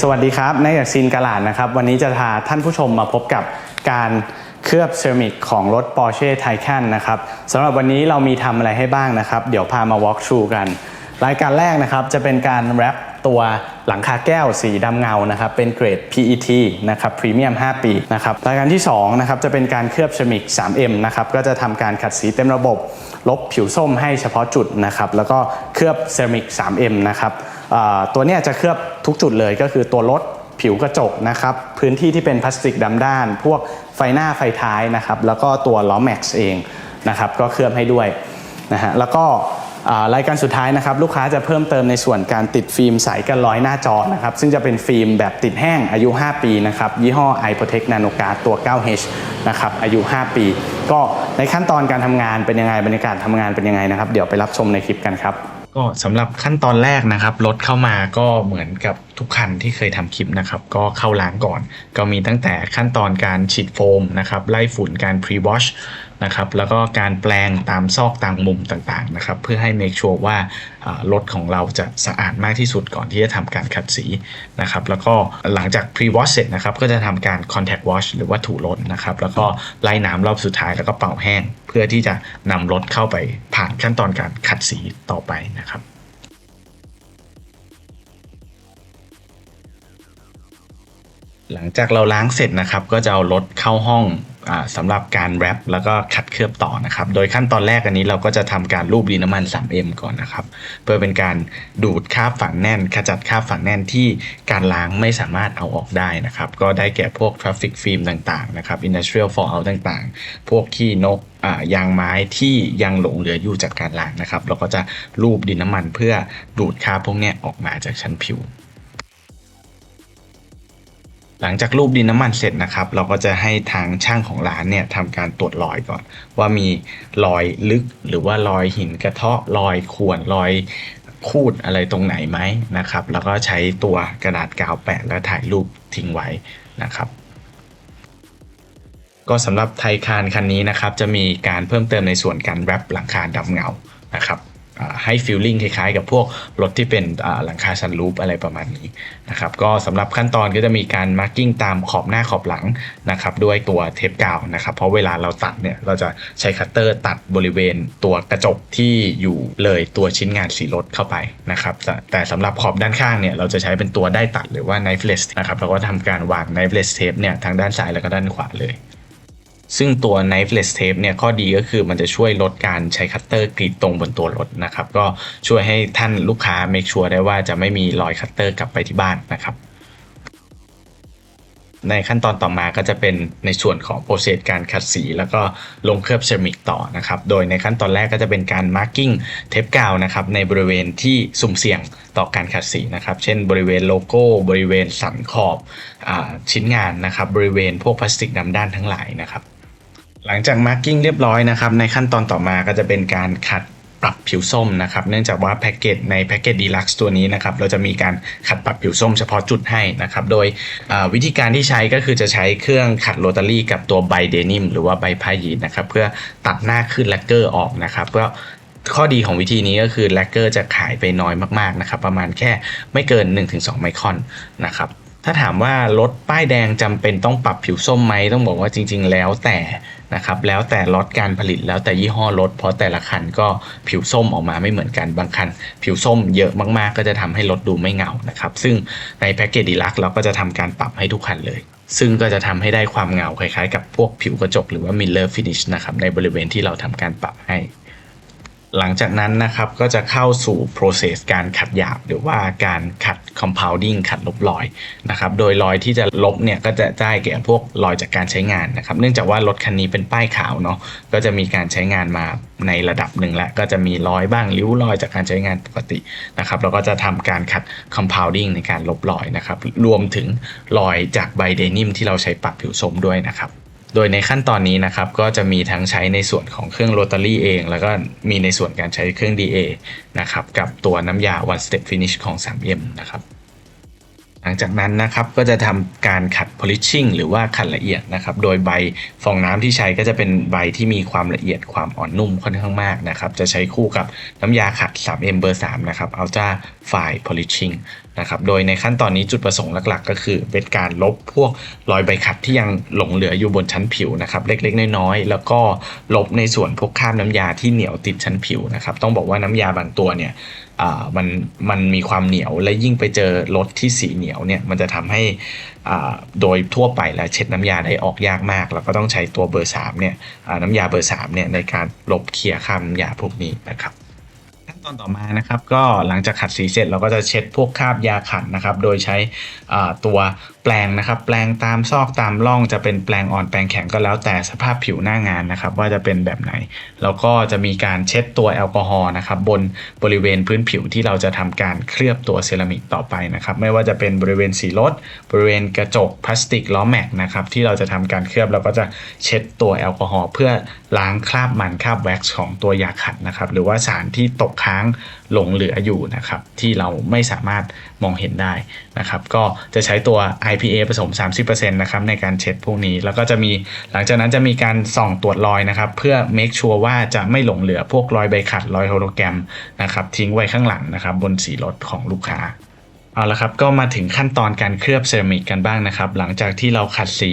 สวัสดีครับนายจากซีนกาลาดนะครับ วันนี้จะพาท่านผู้ชมมาพบกับการเคลือบเซรามิกของรถ Porsche Taycan นะครับสำหรับวันนี้เรามีทำอะไรให้บ้างนะครับ เดี๋ยวพามา walk through กัน รายการแรกนะครับจะเป็นการแรปตัวหลังคาแก้วสีดำเงานะครับ เป็นเกรด PET นะครับพรีเมียม 5 ปีนะครับรายการที่2นะครับจะเป็นการเคลือบเซรามิก 3M นะครับก็จะทำการขัดสีเต็มระบบ ลบผิวส้มให้เฉพาะจุดนะครับแล้วก็เคลือบเซรามิก 3M นะครับ ตัวนี้จะเคลือบทุกจุดเลยก็คือตัวรถผิวกระจกนะครับพื้นที่ที่เป็นพลาสติกดำด้าน พวกไฟหน้าไฟท้ายนะครับแล้วก็ตัวล้อแม็กซ์เองนะครับก็เคลือบให้ด้วยนะฮะแล้วก็รายการสุดท้ายนะครับลูกค้าจะเพิ่มเติมในส่วนการติดฟิล์มใสกันร้อยหน้าจอนะครับซึ่งจะเป็นฟิล์มแบบติดแห้งอายุ 5 ปีนะครับยี่ห้อ i Protect Nano Guard ตัว 9H นะครับอายุ 5 ปี ก็ในขั้นตอนการทำงานเป็นยังไงบรรยากาศทำงานเป็นยังไงนะครับ เดี๋ยวไปรับชมในคลิปกันครับ ก็สำหรับขั้นตอนแรกนะครับรถเข้ามาก็เหมือนกับทุกคันที่เคยทำคลิปนะครับ ก็เข้าล้างก่อน ก็มีตั้งแต่ขั้นตอนการฉีดโฟมนะครับไล่ฝุ่นการพรีวอช นะครับ แล้วก็การแปลงตามซอกตามมุมต่างๆนะครับ เพื่อให้ make sure ว่ารถของเราจะสะอาดมากที่สุดก่อนที่จะทำการขัดสีนะครับ แล้วก็หลังจาก pre wash เสร็จนะครับ ก็จะทำการ contact wash หรือว่าถูรถนะครับ แล้วก็ไล่น้ำรอบสุดท้ายแล้วก็เป่าแห้ง เพื่อที่จะนำรถเข้าไปผ่านขั้นตอนการขัดสีต่อไปนะครับหลังจากเราล้างเสร็จนะครับ ก็จะเอารถเข้าห้อง สำหรับการแรปแล้วก็ขัดเคลือบต่อนะครับ โดยขั้นตอนแรกอันนี้เราก็จะทำการรูปดินน้ำมัน 3M ก่อนนะครับ เพื่อเป็นการดูดคราบฝังแน่น ขจัดคราบฝังแน่นที่การล้างไม่สามารถเอาออกได้นะครับ ก็ได้แก่พวกทราฟิกฟิล์มต่างๆนะครับ industrial fallout ต่างๆ พวกขี้นกยางไม้ที่ยังหลงเหลืออยู่จากการล้างนะครับ เราก็จะรูปดินน้ำมันเพื่อดูดคราบพวกนี้ออกมาจากชั้นผิว หลังจากรูปดินน้ำมันเสร็จนะครับ เราก็จะให้ทางช่างของร้านเนี่ยทำการตรวจรอยก่อน ว่ามีรอยลึกหรือว่ารอยหินกระเทาะรอยข่วนรอยคูดอะไรตรงไหนไหมนะครับ แล้วก็ใช้ตัวกระดาษกาวแปะแล้วถ่ายรูปทิ้งไว้นะครับ ก็สำหรับไทคานคันนี้นะครับ จะมีการเพิ่มเติมในส่วนการแรปหลังคาดำเงานะครับ ให้ฟีลลิ่งคล้ายๆ กับพวกรถที่เป็นหลังคาซันรูปอะไรประมาณนี้นะครับก็สำหรับขั้นตอนก็จะมีการมาร์กิ้งตามขอบหน้าขอบหลังนะครับด้วยตัวเทปกาวนะครับเพราะเวลาเราตัดเนี่ยเราจะใช้คัตเตอร์ตัดบริเวณตัวกระจกที่อยู่เลยตัวชิ้นงานสีรถเข้าไปนะครับแต่แต่สำหรับขอบด้านข้างเนี่ยเราจะใช้เป็นตัวได้ตัดหรือว่า knifeless นะครับเราก็ทำการวาง knifeless tape เนี่ยทั้งด้านซ้ายแล้วก็ด้านขวาเลย ซึ่งตัว knifeless tape เนี่ยข้อดีก็คือมันจะช่วยลดการใช้คัตเตอร์กรีดตรงบนตัวรถนะครับ ก็ช่วยให้ท่านลูกค้า make sure ได้ว่าจะไม่มีรอยคัตเตอร์กลับไปที่บ้านนะครับในขั้นตอนต่อมาก็จะเป็นในส่วนของโปรเซสการขัดสี แล้วก็ลงเคลือบเซรามิกต่อนะครับ โดยในขั้นตอนแรกก็จะเป็นการมาร์กิ้งเทปกาวนะครับในบริเวณที่สุ่มเสี่ยงต่อการขัดสีนะครับ เช่นบริเวณโลโก้ บริเวณสันขอบอชิ้นงานนะครับ บริเวณพวกพลาสติกดำด้านทั้งหลายนะครับ หลังจากมาร์กิ้งเรียบร้อยนะครับ ในขั้นตอนต่อมาก็จะเป็นการขัดปรับผิวส้มนะครับ เนื่องจากว่าแพ็กเกจในแพ็กเกจดีลักซ์ตัวนี้นะครับ เราจะมีการขัดปรับผิวส้มเฉพาะจุดให้นะครับ โดยวิธีการที่ใช้ก็คือจะใช้เครื่องขัดโรตารี่กับตัวใบเดนิมหรือว่าใบพายีนนะครับ เพื่อตัดหน้าขึ้นแลกเกอร์ออกนะครับเพื่อข้อดีของวิธีนี้ก็คือแลกเกอร์จะขายไปน้อยมากๆนะครับ ประมาณแค่ไม่เกิน 1-2 ไมครอนนะครับถ้าถามว่ารถป้ายแดงจำเป็นต้องปรับผิวส้มไหมต้องบอกว่าจริง ๆ แล้วแต่ นะครับแล้วแต่ล็อตการผลิตแล้วแต่ยี่ห้อรถ เพราะแต่ละคันก็ผิวส้มออกมาไม่เหมือนกันบางคัน ผิวส้มเยอะมากๆ ก็จะทำให้รถดูไม่เงานะครับซึ่งในแพ็กเกจดีลักเราก็จะทำการปรับให้ทุกคันเลย ซึ่งก็จะทำให้ได้ความเงาคล้ายๆ กับพวกผิวกระจกหรือว่ามิลเลอร์ฟินิชนะครับในบริเวณที่เราทำการปรับให้ หลังจากนั้นนะครับก็จะเข้าสู่ process การขัดหยาบ หรือว่าการขัด compounding ขัดลบรอยนะครับ โดยรอยที่จะลบเนี่ยก็จะได้แก่พวกรอยจากการใช้งานนะครับ เนื่องจากว่ารถคันนี้เป็นป้ายขาวเนาะก็จะมีการใช้งานมาในระดับหนึ่งแล้วก็จะมีรอยบ้างริ้วรอยจากการใช้งานปกตินะครับแล้วก็จะทำการขัด compounding ในการลบรอยนะครับ รวมถึงรอยจากใบเดนิมที่เราใช้ปรับผิวส้มด้วยนะครับ โดยในขั้นตอนนี้นะครับก็จะมีทั้งใช้ในส่วนของเครื่องโรตารี่เอง แล้วก็มีในส่วนการใช้เครื่อง DA นะครับกับตัวน้ำยา one step finish ของ 3M นะครับหลังจากนั้นนะครับก็จะทำการขัด polishing หรือว่าขัดละเอียดนะครับ โดยใบฟองน้ำที่ใช้ก็จะเป็นใบที่มีความละเอียดความอ่อนนุ่มค่อนข้างมากนะครับ จะใช้คู่กับน้ำยาขัด 3M เบอร์ 3 นะครับ Ultra Fine Polishing นะครับ โดยในขั้นตอนนี้จุดประสงค์หลักๆ ก็คือ เป็นการลบพวกรอยใบขัดที่ยังหลงเหลืออยู่บนชั้นผิวนะครับเล็กๆ น้อยๆ แล้วก็ลบในส่วนพวกคราบน้ำยาที่เหนียวติดชั้นผิวนะครับ ต้องบอกว่าน้ำยาบางตัวเนี่ยมันมันมีความเหนียวและยิ่งไปเจอรถที่สีเหนียวเนี่ยมันจะทำให้โดยทั่วไปแล้วเช็ดน้ำยาได้ออกยากมาก แล้วก็ต้องใช้ตัวเบอร์3เนี่ยน้ำยาเบอร์3เนี่ยในการลบเคลียร์คราบน้ำยาพวกนี้นะครับ ตอนต่อมานะครับก็หลังจากขัดสีเสร็จเราก็จะเช็ดพวกคราบยาขัดนะครับ โดยใช้ตัว แปรงนะครับ แปรงตามซอกตามร่องจะเป็นแปรงอ่อนแปรงแข็งก็แล้วแต่สภาพผิวหน้างานนะครับ ว่าจะเป็นแบบไหน แล้วก็จะมีการเช็ดตัวแอลกอฮอล์นะครับบนบริเวณพื้นผิวที่เราจะทำการเคลือบตัวเซรามิกต่อไปนะครับ ไม่ว่าจะเป็นบริเวณสีรถบริเวณกระจกพลาสติกล้อแม็กนะครับที่เราจะทำการเคลือบเราก็จะเช็ดตัวแอลกอฮอล์เพื่อล้างคราบมันคราบแว็กซ์ของตัวยาขัดนะครับหรือว่าสารที่ตกค้าง หลงเหลืออยู่นะครับที่เราไม่สามารถมองเห็นได้นะครับก็จะใช้ตัว IPA ผสม 30%นะครับในการเช็ดพวกนี้ แล้วก็จะมีหลังจากนั้นจะมีการส่องตรวจรอยนะครับเพื่อ make sure ว่าจะไม่หลงเหลือพวกรอยใบขัดรอยโฮโลแกรมนะครับทิ้งไว้ข้างหลังนะครับบนสีรถของลูกค้า เอาละครับก็มาถึงขั้นตอนการเคลือบเซรามิกกันบ้างนะครับ หลังจากที่เราขัดสี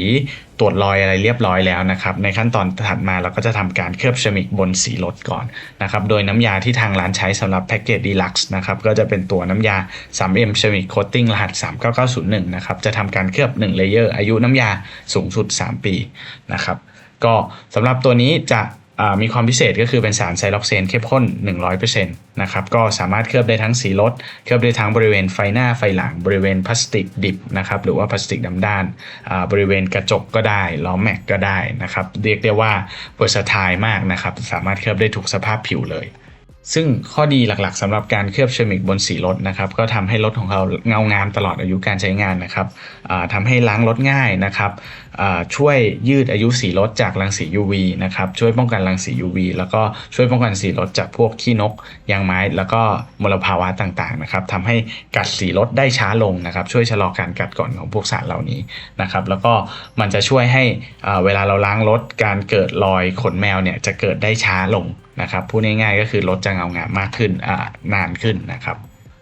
ตรวจรอยอะไรเรียบร้อยแล้วนะครับ ในขั้นตอนถัดมาเราก็จะทำการเคลือบเซรามิกบนสีรถก่อนนะครับ โดยน้ำยาที่ทางร้านใช้สำหรับแพ็กเกจดีลักซ์นะครับ ก็จะเป็นตัวน้ำยา 3M Ceramic Coating รหัส 39901 นะครับ จะทำการเคลือบ1เลเยอร์อายุน้ำยาสูงสุด 3 ปีนะครับ ก็สำหรับตัวนี้จะ มีความพิเศษก็คือเป็นสารไซล็อกเซนเข้มข้น 100%นะครับก็สามารถเคลือบได้ทั้งสีรถเคลือบได้ทั้งบริเวณไฟหน้าไฟหลัง บริเวณพลาสติกดิบนะครับหรือว่าพลาสติกดำด้าน บริเวณกระจกก็ได้ล้อแม็กก็ได้นะครับเรียกได้ว่าเวอร์สไทล์มากนะครับสามารถเคลือบได้ทุกสภาพผิวเลย ซึ่งข้อดีหลักๆสำหรับการเคลือบเซรามิกบนสีรถนะครับก็ทำให้รถของเราเงางามตลอดอายุการใช้งานนะครับทำให้ล้างรถง่ายนะครับช่วยยืดอายุสีรถจากรังสี UV นะครับช่วยป้องกันรังสี UV แล้วก็ช่วยป้องกันสีรถจากพวกขี้นกยางไม้ แล้วก็มลภาวะต่างๆนะครับทำให้กัดสีรถได้ช้าลงนะครับช่วยชะลอการกัดก่อนของพวกสารเหล่านี้นะครับแล้วก็มันจะช่วยให้เวลาเราล้างรถการเกิดรอยขนแมวเนี่ยจะเกิดได้ช้าลง นะครับพูดง่ายๆก็คือรถจะเงางามมากขึ้นนานขึ้นนะครับ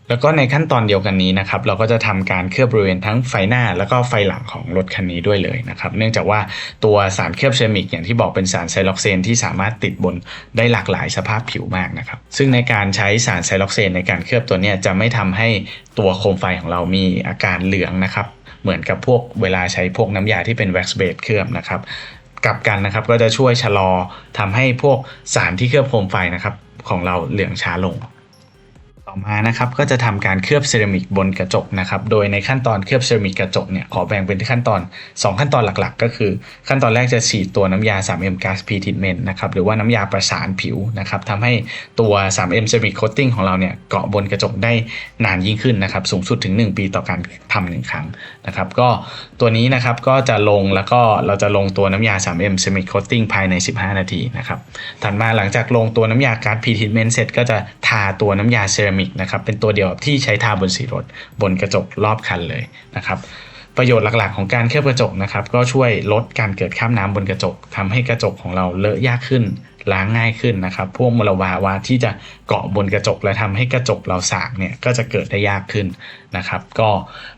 แล้วก็ในขั้นตอนเดียวกันนี้นะครับ เราก็จะทำการเคลือบบริเวณทั้งไฟหน้า แล้วก็ไฟหลังของรถคันนี้ด้วยเลยนะครับ เนื่องจากว่าตัวสารเคลือบเซรามิกอย่างที่บอกเป็นสารไซล็อกเซนที่สามารถติดบนได้หลากหลายสภาพผิวมากนะครับ ซึ่งในการใช้สารไซล็อกเซนในการเคลือบตัวนี้จะไม่ทำให้ตัวโคมไฟของเรามีอาการเหลืองนะครับเหมือนกับพวกเวลาใช้พวกน้ำยาที่เป็นแว็กซ์เบสเคลือบนะครับ กลับกันนะครับ ก็จะช่วยชะลอทำให้พวกสารที่เคลือบโคมไฟนะครับ ของเราเหลืองช้าลง ต่อมานะครับก็จะทำการเคลือบเซรามิกบนกระจกนะครับโดยในขั้นตอนเคลือบเซรามิกกระจกเนี่ยขอแบ่งเป็นขั้นตอน 2 ขั้นตอนหลักๆ ก็คือขั้นตอนแรกจะฉีดตัวน้ำยา 3M Gas P Treatment นะครับหรือว่าน้ำยาประสานผิวนะครับทำให้ตัว 3M Ceramic Coating ของเราเนี่ยเกาะบนกระจกได้นานยิ่งขึ้นนะครับสูงสุดถึง 1 ปีต่อการทำหนึ่งครั้งนะครับก็ตัวนี้นะครับก็จะลงแล้วก็เราจะลงตัวน้ำยา 3M Ceramic Coating ภายใน 15 นาทีนะครับถัดมาหลังจากลงตัวน้ำยา Gas P Treatment เสร็จก็จะทาตัวน้ำยาเซรามิกนะครับเป็นตัวเดียวที่ใช้ทาบนสีรถบนกระจกรอบคันเลยนะครับประโยชน์หลักๆ ของการเคลือบกระจกนะครับก็ช่วยลดการเกิดคราบน้ำบนกระจกทำให้กระจกของเราเลอะยากขึ้นล้างง่ายขึ้นนะครับพวกมลภาวะที่จะเกาะบนกระจกและทำให้กระจกเราสากเนี่ยก็จะเกิดได้ยากขึ้นนะครับ ก็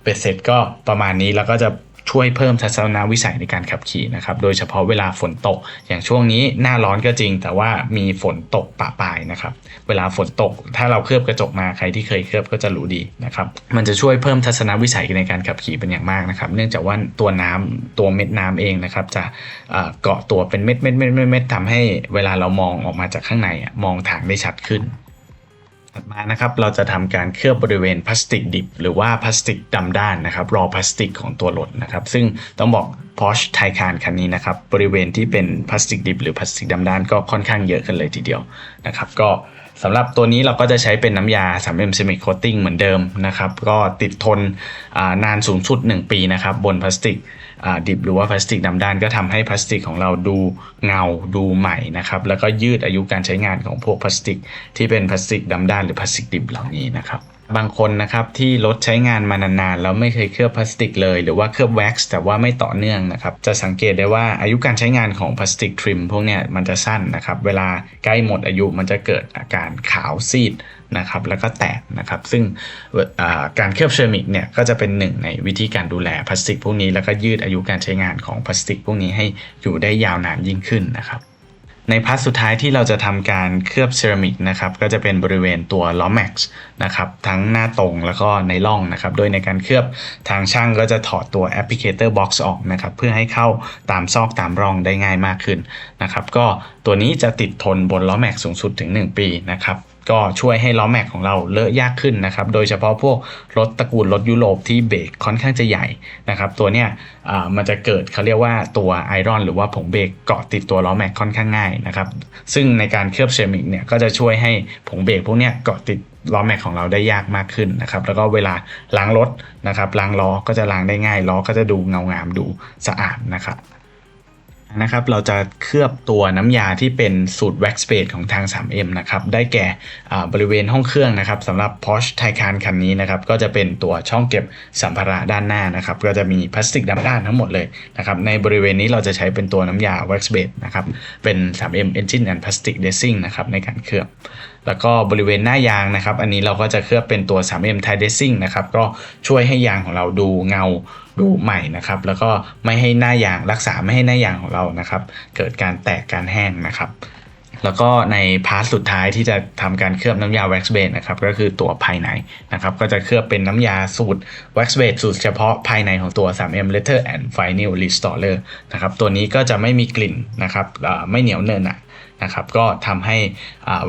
เป็ดเสร็จก็ประมาณนี้แล้วก็จะ ช่วยเพิ่มทัศนวิสัยในการขับขี่นะครับ โดยเฉพาะเวลาฝนตก อย่างช่วงนี้หน้าร้อนก็จริง แต่ว่ามีฝนตกปะปายนะครับ เวลาฝนตก ถ้าเราเคลือบกระจกมาใครที่เคยเคลือบก็จะรู้ดีนะครับ มันจะช่วยเพิ่มทัศนวิสัยในการขับขี่เป็นอย่างมากนะครับ เนื่องจากว่าตัวน้ำตัวเม็ดน้ำเองนะครับ จะเกาะตัวเป็นเม็ดเม็ดเม็ดเม็ดทำให้เวลาเรามองออกมาจากข้างในมองทางได้ชัดขึ้น ถัดมานะครับเราจะทำการเคลือบบริเวณพลาสติกดิบ หรือว่าพลาสติกดำด้านนะครับรอพลาสติกของตัวรถนะครับ ซึ่งต้องบอก Porsche Taycan คันนี้นะครับ บริเวณที่เป็นพลาสติกดิบ หรือพลาสติกดำด้านก็ค่อนข้างเยอะกันเลยทีเดียวนะครับ ก็ สำหรับตัวนี้เราก็จะใช้เป็นน้ำยา 3M Ceramic Coating เหมือนเดิมนะครับ ก็ติดทนนานสูงสุด 1 ปีนะครับ บนพลาสติกดิบหรือว่าพลาสติกดำด้านก็ทำให้พลาสติกของเราดูเงาดูใหม่นะครับ แล้วก็ยืดอายุการใช้งานของพวกพลาสติก ที่เป็นพลาสติกดำด้านหรือพลาสติกดิบเหล่านี้นะครับ บางคนนะครับที่รถใช้งานมานานๆแล้วไม่เคยเคลือบพลาสติกเลยหรือว่าเคลือบแว็กซ์แต่ว่าไม่ต่อเนื่องนะครับจะสังเกตได้ว่าอายุการใช้งานของพลาสติกทริมพวกเนี้ยมันจะสั้นนะครับเวลาใกล้หมดอายุมันจะเกิดอาการขาวซีดนะครับแล้วก็แตกนะครับซึ่งการเคลือบเซรามิกเนี่ยก็จะเป็นหนึ่งในวิธีการดูแลพลาสติกพวกนี้แล้วก็ยืดอายุการใช้งานของพลาสติกพวกนี้ให้อยู่ได้ยาวนานยิ่งขึ้นนะครับ ในพาร์ทสุดท้ายที่เราจะทำการเคลือบเซรามิกนะครับก็จะเป็นบริเวณตัวล้อแม็กซ์นะครับทั้งหน้าตรงแล้วก็ในร่องนะครับโดยในการเคลือบทางช่างก็จะถอดตัวแอปพลิเคเตอร์บ็อกซ์ออกนะครับเพื่อให้เข้าตามซอกตามร่องได้ง่ายมากขึ้นนะครับก็ตัวนี้จะติดทนบนล้อแม็กซ์สูงสุดถึง 1 ปีนะครับ ก็ช่วยให้ล้อแม็กของเราเลอะยากขึ้นนะครับ โดยเฉพาะพวกรถตระกูลรถยุโรปที่เบรกค่อนข้างจะใหญ่นะครับ ตัวเนี้ยมันจะเกิดเขาเรียกว่าตัวไอรอนหรือว่าผงเบรกเกาะติดตัวล้อแม็กค่อนข้างง่ายนะครับ ซึ่งในการเคลือบเซรามิกเนี่ยก็จะช่วยให้ผงเบรกพวกเนี้ยเกาะติดล้อแม็กของเราได้ยากมากขึ้นนะครับ แล้วก็เวลาล้างรถนะครับล้างล้อก็จะล้างได้ง่ายล้อก็จะดูเงางามดูสะอาดนะครับ นะครับเราจะเคลือบตัวน้ำยาที่เป็นสูตร wax base ของทาง 3M นะครับได้แก่บริเวณห้องเครื่องนะครับสำหรับ Porsche Taycan คันนี้นะครับก็จะเป็นตัวช่องเก็บสัมภาระด้านหน้านะครับก็จะมีพลาสติกดำด้านทั้งหมดเลยนะครับในบริเวณนี้เราจะใช้เป็นตัวน้ำยา wax base นะครับเป็น 3M Engine and Plastic Dressing นะครับในการเคลือบแล้วก็บริเวณหน้ายางนะครับ อันนี้เราก็จะเคลือบเป็นตัว 3M Tie Dressing นะครับก็ช่วยให้ยางของเราดูเงา ดูใหม่นะครับ แล้วก็ไม่ให้หน้ายางรักษาไม่ให้หน้ายางของเรานะครับ เกิดการแตกการแห้งนะครับแล้วก็ในพาร์ทสุดท้ายที่จะทำการเคลือบน้ำยา wax base นะครับก็คือตัวภายในนะครับก็จะเคลือบเป็นน้ำยาสูตร wax base สูตรเฉพาะภายในของตัว 3M leather and vinyl restorer นะครับตัวนี้ก็จะไม่มีกลิ่นนะครับไม่เหนียวเนินหนะ นะครับก็ทำให้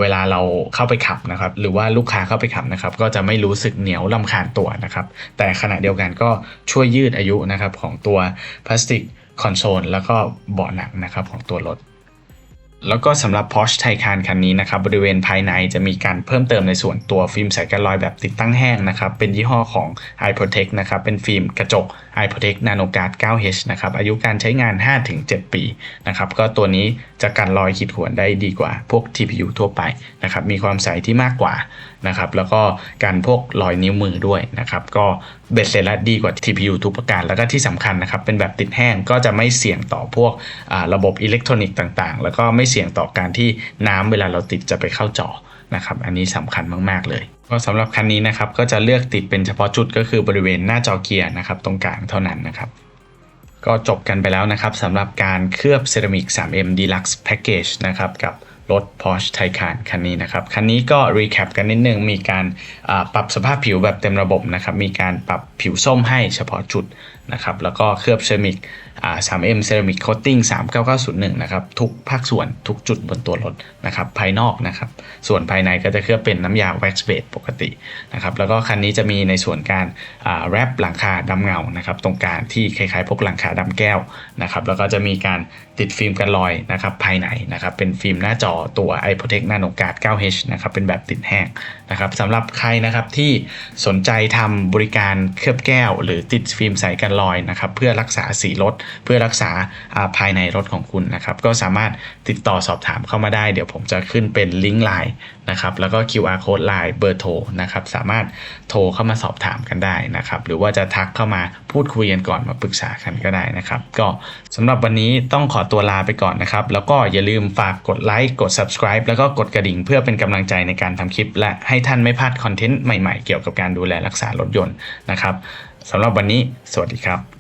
เวลาเราเข้าไปขับนะครับหรือว่าลูกค้าเข้าไปขับนะครับก็จะไม่รู้สึกเหนียวลำคาญตัวนะครับแต่ขณะเดียวกันก็ช่วยยืดอายุนะครับของตัวพลาสติกคอนโซลแล้วก็เบาะหนังนะครับของตัวรถ แล้วก็สำหรับ Porsche Taycan คันนี้นะครับบริเวณภายในจะมีการเพิ่มเติมในส่วนตัวฟิล์มใสกันรอยแบบติดตั้งแห้งนะครับเป็นยี่ห้อของ iProtect นะครับเป็นฟิล์มกระจก iProtect NanoGuard 9H นะครับอายุการใช้งาน 5-7 ปีนะครับก็ตัวนี้จะกันรอยขีดข่วนได้ดีกว่าพวก TPU ทั่วไปนะครับมีความใสที่มากกว่านะครับแล้วก็การพวกรอยนิ้วมือด้วยนะครับก็เบ็ดเสร็จแล้วดีกว่า TPU ทุกประการ แล้วก็ที่สำคัญนะครับเป็นแบบติดแห้งก็จะไม่เสี่ยงต่อพวกระบบอิเล็กทรอนิกส์ต่างๆ แล้วก็ไม่เสี่ยงต่อการที่น้ำเวลาเราติดจะไปเข้าจอนะครับ อันนี้สำคัญมาก ๆ เลยก็สำหรับคันนี้นะครับก็จะเลือกติดเป็นเฉพาะจุดก็คือบริเวณหน้าจอเกียร์นะครับตรงกลางเท่านั้นนะครับ ก็จบกันไปแล้วนะครับสำหรับการเคลือบเซรามิก 3M Deluxe Package นะครับกับ รถ Porsche Taycan คันนี้นะครับ คันนี้ก็ recap กันนิดนึง มีการปรับสภาพผิวแบบเต็มระบบนะครับ มีการปรับผิวส้มให้เฉพาะจุดนะครับ แล้วก็เคลือบเซรามิก 3M Ceramic Coating 39901 นะครับ ทุกภาคส่วนทุกจุดบนตัวรถนะครับ ภายนอกนะครับ ส่วนภายในก็จะเคลือบเป็นน้ำยา wax base ปกตินะครับ แล้วก็คันนี้จะมีในส่วนการแรปหลังคาดำเงานะครับ ตรงกลางที่คล้ายๆพวกหลังคาดำแก้วนะครับ แล้วก็จะมีการติดฟิล์มกันรอยนะครับ ภายในนะครับ เป็นฟิล์มหน้าจอตัว iProtect NanoGuard 9H นะครับเป็นแบบติดแห้ง นะครับสำหรับใครนะครับที่สนใจทำบริการเคลือบแก้ว หรือติดฟิล์มใสกันรอยนะครับเพื่อรักษาสีรถ เพื่อรักษาอ่าภายในรถของคุณนะครับก็สามารถติดต่อสอบถามเข้ามาได้ เดี๋ยวผมจะขึ้นเป็นลิงก์ไลน์นะครับแล้วก็ QR code ไลน์เบอร์โทรนะครับสามารถโทรเข้ามาสอบถามกันได้นะครับหรือว่าจะทักเข้ามาพูดคุยกันก่อนมาปรึกษากันก็ได้นะครับก็สำหรับวันนี้ต้องขอตัวลาไปก่อนนะครับแล้วก็อย่าลืมฝากกดไลค์กด subscribe แล้วก็กดกระดิ่งเพื่อเป็นกำลังใจในการทำคลิปและให้ท่านไม่พลาดคอนเทนต์ใหม่ๆ เกี่ยวกับการดูแลรักษารถยนต์นะครับสำหรับวันนี้สวัสดีครับ